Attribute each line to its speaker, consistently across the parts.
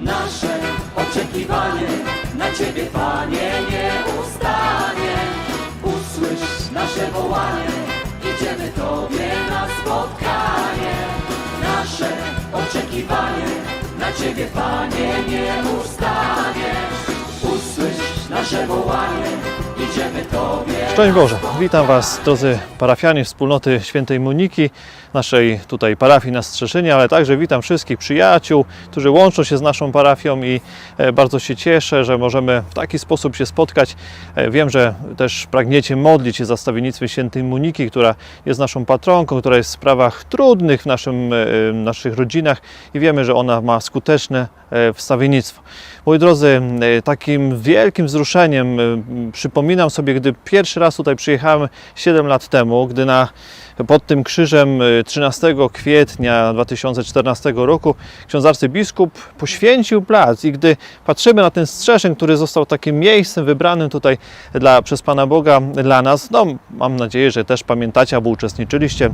Speaker 1: nasze oczekiwanie na Ciebie, Panie, nie ustanie. Usłysz nasze wołanie, idziemy Tobie na spotkanie. Nasze oczekiwanie na Ciebie, Panie, nie ustanie. Usłysz nasze wołanie,
Speaker 2: Szczęść Boże, witam Was drodzy parafianie wspólnoty świętej Moniki, naszej tutaj parafii na Strzeszynie, ale także witam wszystkich przyjaciół, którzy łączą się z naszą parafią i e, bardzo się cieszę, że możemy w taki sposób się spotkać. E, Wiem, że też pragniecie modlić się za stawiennictwem świętej Moniki, która jest naszą patronką, która jest w sprawach trudnych w naszym, e, naszych rodzinach i wiemy, że ona ma skuteczne wstawiennictwo. Moi drodzy, e, takim wielkim wzruszeniem m, przypominam sobie, gdy pierwszy raz tutaj przyjechałem 7 lat temu, gdy na, pod tym krzyżem e, 13 kwietnia 2014 roku ksiądz arcybiskup poświęcił plac i gdy patrzymy na ten strzeszeń, który został takim miejscem wybranym tutaj dla, przez Pana Boga dla nas, no mam nadzieję, że też pamiętacie albo uczestniczyliście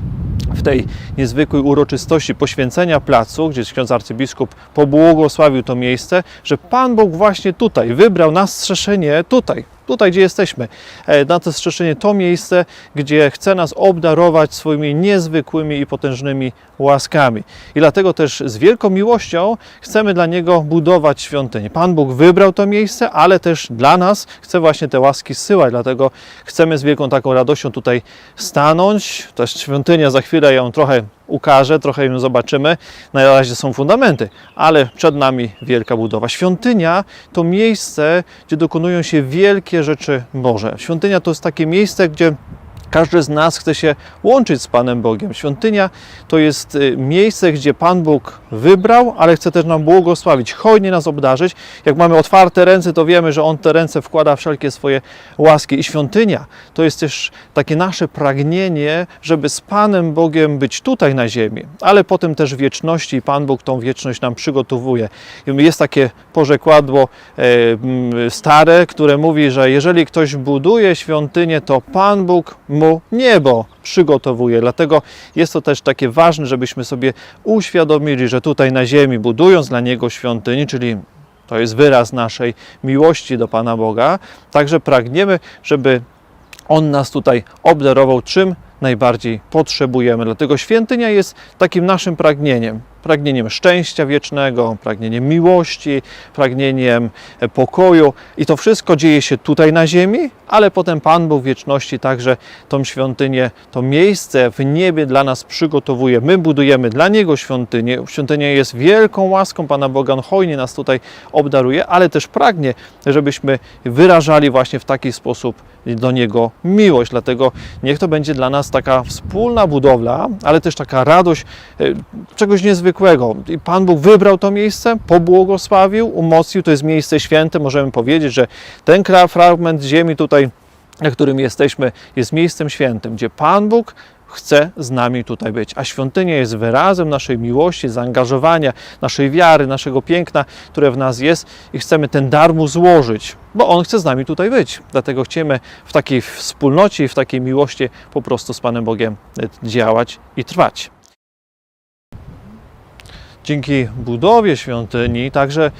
Speaker 2: w tej niezwykłej uroczystości poświęcenia placu, gdzie ksiądz arcybiskup pobłogosławił to miejsce, że Pan Bóg właśnie tutaj wybrał na strzeszenie, tutaj, tutaj gdzie jesteśmy, e, na to strzeszenie, to miejsce, gdzie chce nas obdarować swoimi niezwykłymi i potężnymi łaskami. I dlatego też z wielką miłością chcemy dla Niego budować świątynię. Pan Bóg wybrał to miejsce, ale też dla nas chce właśnie te łaski zsyłać, dlatego chcemy z wielką taką radością tutaj stanąć. Też świątynia, za chwilę ją trochę ukażę, trochę ją zobaczymy. Na razie są fundamenty, ale przed nami wielka budowa. Świątynia to miejsce, gdzie dokonują się wielkie rzeczy Boże. Świątynia to jest takie miejsce, gdzie każdy z nas chce się łączyć z Panem Bogiem. Świątynia to jest y, miejsce, gdzie Pan Bóg wybrał, ale chce też nam błogosławić, hojnie nas obdarzyć. Jak mamy otwarte ręce, to wiemy, że On te ręce wkłada wszelkie swoje łaski. I świątynia to jest też takie nasze pragnienie, żeby z Panem Bogiem być tutaj na ziemi, ale potem też wieczności i Pan Bóg tą wieczność nam przygotowuje. Jest takie porzekładło e, stare, które mówi, że jeżeli ktoś buduje świątynię, to Pan Bóg mu niebo przygotowuje. Dlatego jest to też takie ważne, żebyśmy sobie uświadomili, że tutaj na ziemi, budując dla Niego świątynię, czyli to jest wyraz naszej miłości do Pana Boga, także pragniemy, żeby On nas tutaj obdarował czym najbardziej potrzebujemy. Dlatego świątynia jest takim naszym pragnieniem. Pragnieniem szczęścia wiecznego, pragnieniem miłości, pragnieniem pokoju. I to wszystko dzieje się tutaj na ziemi, ale potem Pan Bóg wieczności także tą świątynię, to miejsce w niebie dla nas przygotowuje. My budujemy dla Niego świątynię. Świątynia jest wielką łaską Pana Boga. On hojnie nas tutaj obdaruje, ale też pragnie, żebyśmy wyrażali właśnie w taki sposób do Niego miłość. Dlatego niech to będzie dla nas taka wspólna budowla, ale też taka radość e, czegoś niezwykłego. I Pan Bóg wybrał to miejsce, pobłogosławił, umocnił. To jest miejsce święte. Możemy powiedzieć, że ten fragment ziemi tutaj, na którym jesteśmy, jest miejscem świętym, gdzie Pan Bóg chce z nami tutaj być. A świątynia jest wyrazem naszej miłości, zaangażowania, naszej wiary, naszego piękna, które w nas jest i chcemy ten dar mu złożyć, bo on chce z nami tutaj być. Dlatego chcemy w takiej wspólnocie i w takiej miłości po prostu z Panem Bogiem e, działać i trwać. Dzięki budowie świątyni także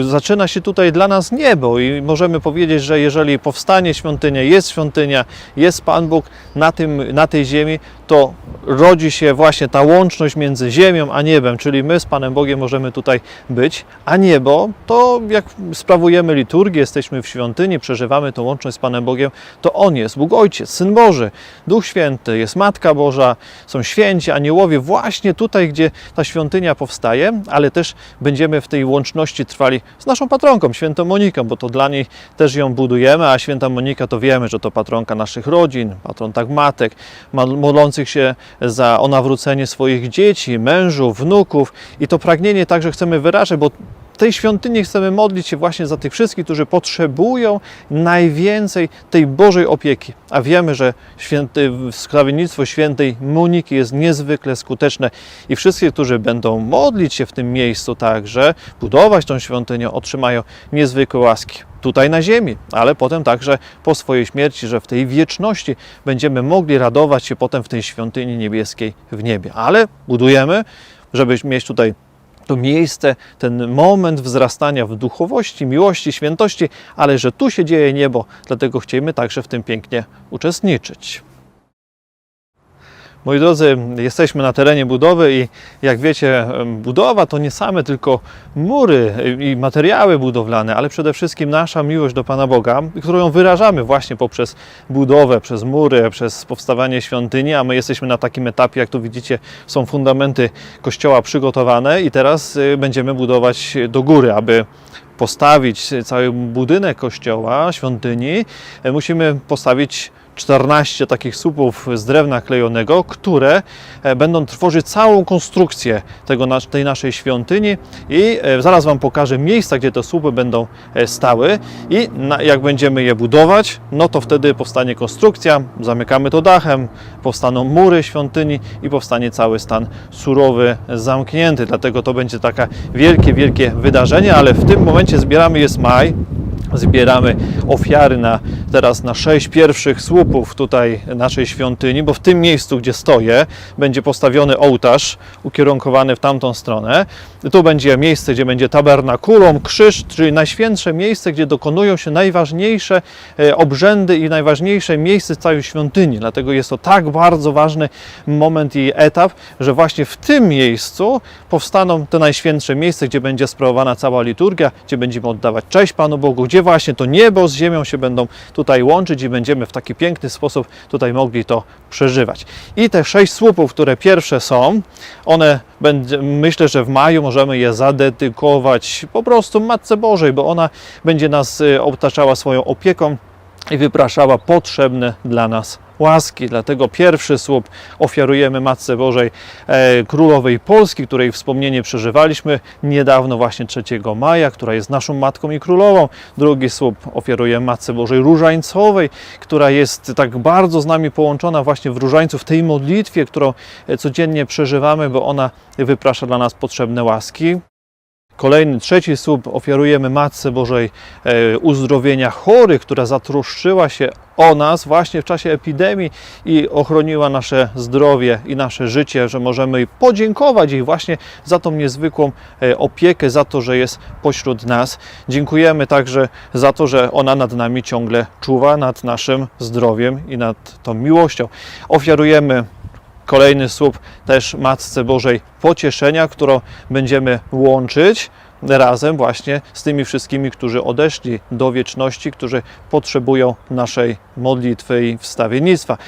Speaker 2: zaczyna się tutaj dla nas niebo i możemy powiedzieć, że jeżeli powstanie świątynia, jest świątynia, jest Pan Bóg na, tym, na tej ziemi, to rodzi się właśnie ta łączność między ziemią a niebem, czyli my z Panem Bogiem możemy tutaj być, a niebo to jak sprawujemy liturgię, jesteśmy w świątyni, przeżywamy tą łączność z Panem Bogiem, to On jest, Bóg Ojciec, Syn Boży, Duch Święty, jest Matka Boża, są święci, aniołowie, właśnie tutaj, gdzie ta świątynia powstaje, ale też będziemy w tej łączności trwali z naszą patronką, świętą Moniką, bo to dla niej też ją budujemy, a święta Monika to wiemy, że to patronka naszych rodzin, patron tak matek, ma- modlących się za o nawrócenie swoich dzieci, mężów, wnuków. I to pragnienie także chcemy wyrażać, bo w tej świątyni chcemy modlić się właśnie za tych wszystkich, którzy potrzebują najwięcej tej Bożej opieki. A wiemy, że święty, wstawiennictwo świętej Moniki jest niezwykle skuteczne i wszyscy, którzy będą modlić się w tym miejscu także, budować tą świątynię, otrzymają niezwykłe łaski. Tutaj na ziemi, ale potem także po swojej śmierci, że w tej wieczności będziemy mogli radować się potem w tej świątyni niebieskiej w niebie. Ale budujemy, żeby mieć tutaj to miejsce, ten moment wzrastania w duchowości, miłości, świętości, ale że tu się dzieje niebo, dlatego chcemy także w tym pięknie uczestniczyć. Moi drodzy, jesteśmy na terenie budowy i jak wiecie, budowa to nie same tylko mury i materiały budowlane, ale przede wszystkim nasza miłość do Pana Boga, którą wyrażamy właśnie poprzez budowę, przez mury, przez powstawanie świątyni, a my jesteśmy na takim etapie, jak tu widzicie, są fundamenty kościoła przygotowane i teraz y, będziemy budować do góry, aby postawić cały budynek kościoła, świątyni, e, musimy postawić 14 takich słupów z drewna klejonego, które e, będą tworzyć całą konstrukcję tego, tej naszej świątyni. I e, zaraz Wam pokażę miejsca, gdzie te słupy będą e, stały. I jak będziemy je budować, no to wtedy powstanie konstrukcja, zamykamy to dachem, powstaną mury świątyni i powstanie cały stan surowy, zamknięty. Dlatego to będzie takie wielkie, wielkie wydarzenie, ale w tym momencie zbieramy, jest maj, zbieramy ofiary na, teraz na sześć pierwszych słupów tutaj naszej świątyni, bo w tym miejscu, gdzie stoję, będzie postawiony ołtarz ukierunkowany w tamtą stronę. Tu będzie miejsce, gdzie będzie tabernakulum, krzyż, czyli najświętsze miejsce, gdzie dokonują się najważniejsze e, obrzędy i najważniejsze miejsce w całej świątyni. Dlatego jest to tak bardzo ważny moment i etap, że właśnie w tym miejscu powstaną te najświętsze miejsce, gdzie będzie sprawowana cała liturgia, gdzie będziemy oddawać cześć Panu Bogu, gdzie właśnie to niebo z ziemią się będą tutaj łączyć i będziemy w taki piękny sposób tutaj mogli to przeżywać. I te sześć słupów, które pierwsze są, one będzie, myślę, że w maju możemy je zadedykować po prostu Matce Bożej, bo ona będzie nas y, otaczała swoją opieką i wypraszała potrzebne dla nas łaski. Dlatego pierwszy słup ofiarujemy Matce Bożej e, Królowej Polski, której wspomnienie przeżywaliśmy niedawno, właśnie 3 maja, która jest naszą Matką i Królową. Drugi słup ofiarujemy Matce Bożej Różańcowej, która jest tak bardzo z nami połączona właśnie w Różańcu, w tej modlitwie, którą e, codziennie przeżywamy, bo ona wyprasza dla nas potrzebne łaski. Kolejny, trzeci słup ofiarujemy Matce Bożej e, uzdrowienia chorych, która zatroszczyła się o nas właśnie w czasie epidemii i ochroniła nasze zdrowie i nasze życie, że możemy podziękować jej właśnie za tą niezwykłą e, opiekę, za to, że jest pośród nas. Dziękujemy także za to, że ona nad nami ciągle czuwa, nad naszym zdrowiem i nad tą miłością. Ofiarujemy Kolejny słup też Matce Bożej pocieszenia, którą będziemy łączyć razem właśnie z tymi wszystkimi, którzy odeszli do wieczności, którzy potrzebują naszej modlitwy i wstawiennictwa.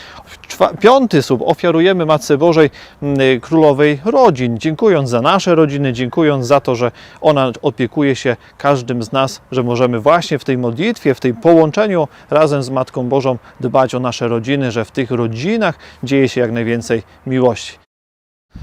Speaker 2: Piąty słup ofiarujemy Matce Bożej m, Królowej Rodzin, dziękując za nasze rodziny, dziękując za to, że ona opiekuje się każdym z nas, że możemy właśnie w tej modlitwie, w tym połączeniu razem z Matką Bożą dbać o nasze rodziny, że w tych rodzinach dzieje się jak najwięcej miłości.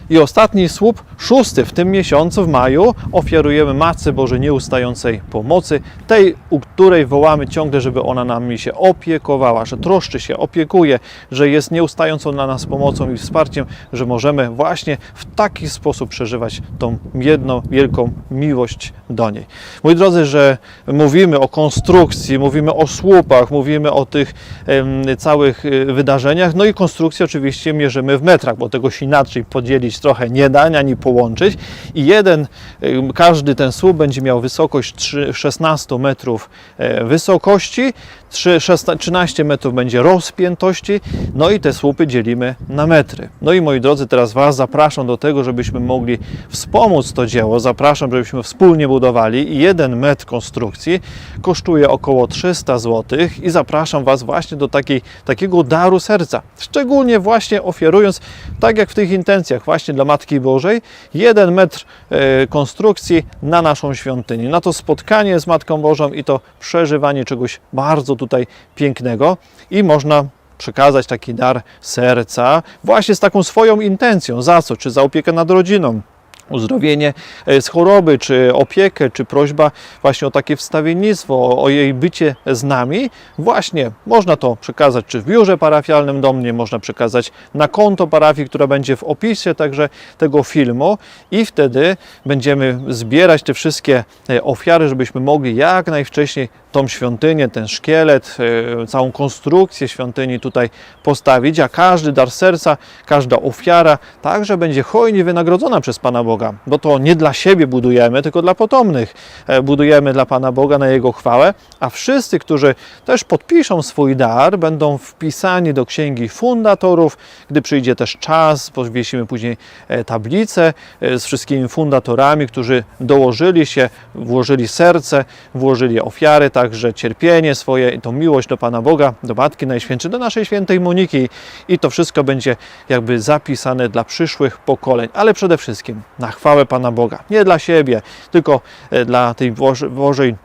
Speaker 2: I ostatni słup, szósty w tym miesiącu, w maju, ofiarujemy Matce Bożej nieustającej pomocy, tej, u której wołamy ciągle, żeby ona nami się opiekowała, że troszczy się, opiekuje, że jest nieustającą dla nas pomocą i wsparciem, że możemy właśnie w taki sposób przeżywać tą jedną wielką miłość do niej. Moi drodzy, że mówimy o konstrukcji, mówimy o słupach, mówimy o tych em, całych y, wydarzeniach, no i konstrukcję oczywiście mierzymy w metrach, bo tego się inaczej podzielić trochę nie da, ani połączyć. I jeden, ym, każdy ten słup będzie miał wysokość trzy- 16 metrów e, wysokości, trzy- szesna- 13 metrów będzie rozpiętości, no i te słupy dzielimy na metry. No i moi drodzy, teraz Was zapraszam do tego, żebyśmy mogli wspomóc to dzieło, zapraszam, żebyśmy wspólnie budowali i jeden metr konstrukcji kosztuje około 300 zł i zapraszam Was właśnie do takiej, takiego daru serca, szczególnie właśnie ofiarując, tak jak w tych intencjach, właśnie dla Matki Bożej, jeden metr e, konstrukcji na naszą świątynię, na to spotkanie z Matką Bożą i to przeżywanie czegoś bardzo tutaj pięknego i można przekazać taki dar serca właśnie z taką swoją intencją. Za co? Czy za opiekę nad rodziną, uzdrowienie e, z choroby, czy opiekę, czy prośba właśnie o takie wstawiennictwo, o jej bycie z nami, właśnie można to przekazać czy w biurze parafialnym do mnie, można przekazać na konto parafii, która będzie w opisie także tego filmu. I wtedy będziemy zbierać te wszystkie e, ofiary, żebyśmy mogli jak najwcześniej tą świątynię, ten szkielet, e, całą konstrukcję świątyni tutaj postawić, a każdy dar serca, każda ofiara także będzie hojnie wynagrodzona przez Pana Boga, bo to nie dla siebie budujemy, tylko dla potomnych. E, Budujemy dla Pana Boga na Jego chwałę, a wszyscy, którzy też podpiszą swój dar, będą wpisani do księgi fundatorów. Gdy przyjdzie też czas, powiesimy później e, tablicę e, z wszystkimi fundatorami, którzy dołożyli się, włożyli serce, włożyli ofiary, także cierpienie swoje i tą miłość do Pana Boga, do Matki Najświętszej, do naszej świętej Moniki. I to wszystko będzie jakby zapisane dla przyszłych pokoleń, ale przede wszystkim na chwałę Pana Boga, nie dla siebie, tylko e, dla tej Boże- Bożej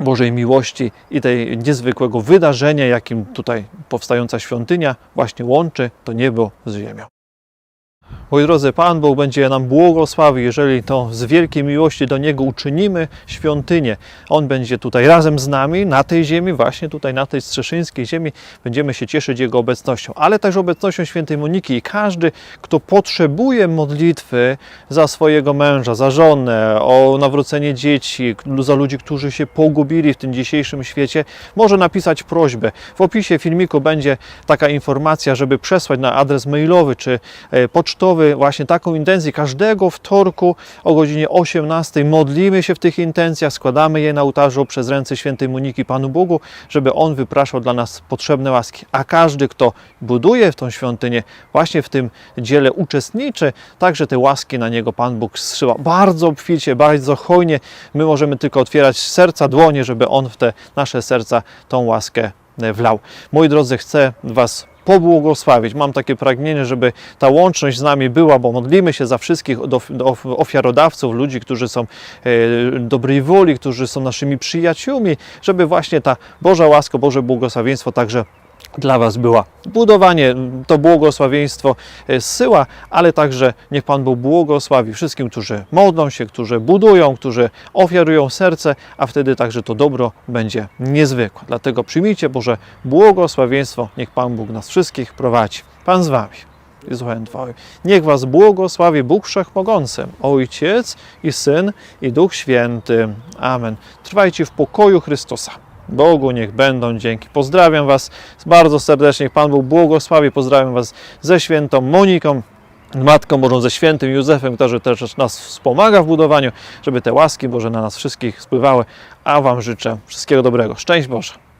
Speaker 2: Bożej miłości i tej niezwykłego wydarzenia, jakim tutaj powstająca świątynia właśnie łączy to niebo z ziemią. Moi drodzy, Pan Bóg będzie nam błogosławił, jeżeli to z wielkiej miłości do Niego uczynimy świątynię. On będzie tutaj razem z nami, na tej ziemi, właśnie tutaj na tej strzeszyńskiej ziemi. Będziemy się cieszyć Jego obecnością, ale także obecnością świętej Moniki i każdy, kto potrzebuje modlitwy za swojego męża, za żonę, o nawrócenie dzieci, za ludzi, którzy się pogubili w tym dzisiejszym świecie, może napisać prośbę. W opisie filmiku będzie taka informacja, żeby przesłać na adres mailowy czy e, właśnie taką intencję. Każdego wtorku o godzinie 18 modlimy się w tych intencjach, składamy je na ołtarzu przez ręce świętej Moniki Panu Bogu, żeby On wypraszał dla nas potrzebne łaski. A każdy, kto buduje w tą świątynię, właśnie w tym dziele uczestniczy, także te łaski na niego Pan Bóg zsyła bardzo obficie, bardzo hojnie. My możemy tylko otwierać serca, dłonie, żeby On w te nasze serca tą łaskę wlał. Moi drodzy, chcę Was pobłogosławić. Mam takie pragnienie, żeby ta łączność z nami była, bo modlimy się za wszystkich ofiarodawców, ludzi, którzy są e, dobrej woli, którzy są naszymi przyjaciółmi, żeby właśnie ta Boża łaska, Boże błogosławieństwo także dla Was była. Budowanie to błogosławieństwo e, zsyła, ale także niech Pan Bóg błogosławi wszystkim, którzy modlą się, którzy budują, którzy ofiarują serce, a wtedy także to dobro będzie niezwykłe. Dlatego przyjmijcie Boże błogosławieństwo, niech Pan Bóg nas wszystkich prowadzi. Pan z Wami. Duchem Twoim. Niech Was błogosławi Bóg Wszechmogący, Ojciec i Syn i Duch Święty. Amen. Trwajcie w pokoju Chrystusa. Bogu niech będą dzięki. Pozdrawiam Was bardzo serdecznie. Pan Bóg błogosławi. Pozdrawiam Was ze świętą Moniką, Matką Bożą, ze świętym Józefem, który też nas wspomaga w budowaniu, żeby te łaski Boże na nas wszystkich spływały. A Wam życzę wszystkiego dobrego. Szczęść Boże.